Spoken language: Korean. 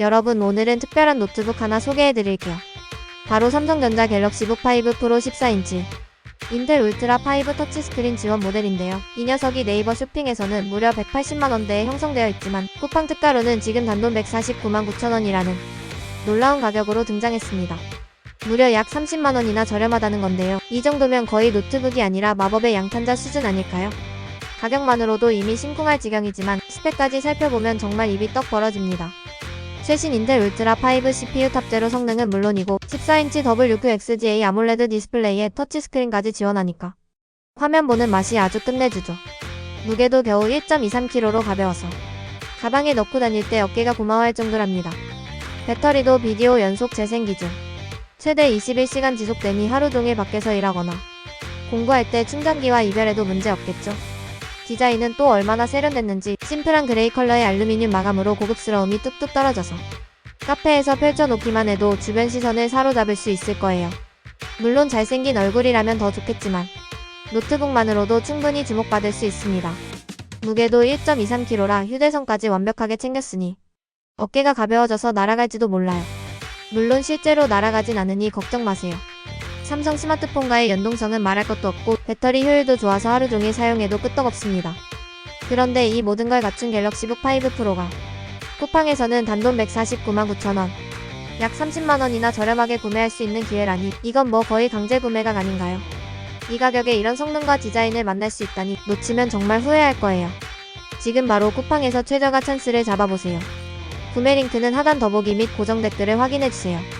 여러분 오늘은 특별한 노트북 하나 소개해드릴게요. 바로 삼성전자 갤럭시 북 5 프로 14인치 인텔 울트라 5 터치스크린 지원 모델인데요. 이 녀석이 네이버 쇼핑에서는 무려 180만원대에 형성되어 있지만 쿠팡 특가로는 지금 단돈 149만 9천원이라는 놀라운 가격으로 등장했습니다. 무려 약 30만원이나 저렴하다는 건데요. 이 정도면 거의 노트북이 아니라 마법의 양탄자 수준 아닐까요? 가격만으로도 이미 심쿵할 지경이지만 스펙까지 살펴보면 정말 입이 떡 벌어집니다. 최신 인텔 울트라 5 CPU 탑재로 성능은 물론이고 14인치 WQXGA 아몰레드 디스플레이에 터치스크린까지 지원하니까 화면 보는 맛이 아주 끝내주죠. 무게도 겨우 1.23kg로 가벼워서 가방에 넣고 다닐 때 어깨가 고마워할 정도랍니다. 배터리도 비디오 연속 재생 기준 최대 21시간 지속되니 하루 종일 밖에서 일하거나 공부할 때 충전기와 이별해도 문제 없겠죠. 디자인은 또 얼마나 세련됐는지 심플한 그레이 컬러의 알루미늄 마감으로 고급스러움이 뚝뚝 떨어져서 카페에서 펼쳐놓기만 해도 주변 시선을 사로잡을 수 있을 거예요. 물론 잘생긴 얼굴이라면 더 좋겠지만 노트북만으로도 충분히 주목받을 수 있습니다. 무게도 1.23kg라 휴대성까지 완벽하게 챙겼으니 어깨가 가벼워져서 날아갈지도 몰라요. 물론 실제로 날아가진 않으니 걱정 마세요. 삼성 스마트폰과의 연동성은 말할 것도 없고 배터리 효율도 좋아서 하루 종일 사용해도 끄떡없습니다. 그런데 이 모든 걸 갖춘 갤럭시북 5 프로가 쿠팡에서는 단돈 149만 9천원 약 30만원이나 저렴하게 구매할 수 있는 기회라니 이건 뭐 거의 강제 구매가 아닌가요? 이 가격에 이런 성능과 디자인을 만날 수 있다니 놓치면 정말 후회할 거예요. 지금 바로 쿠팡에서 최저가 찬스를 잡아보세요. 구매 링크는 하단 더보기 및 고정 댓글을 확인해주세요.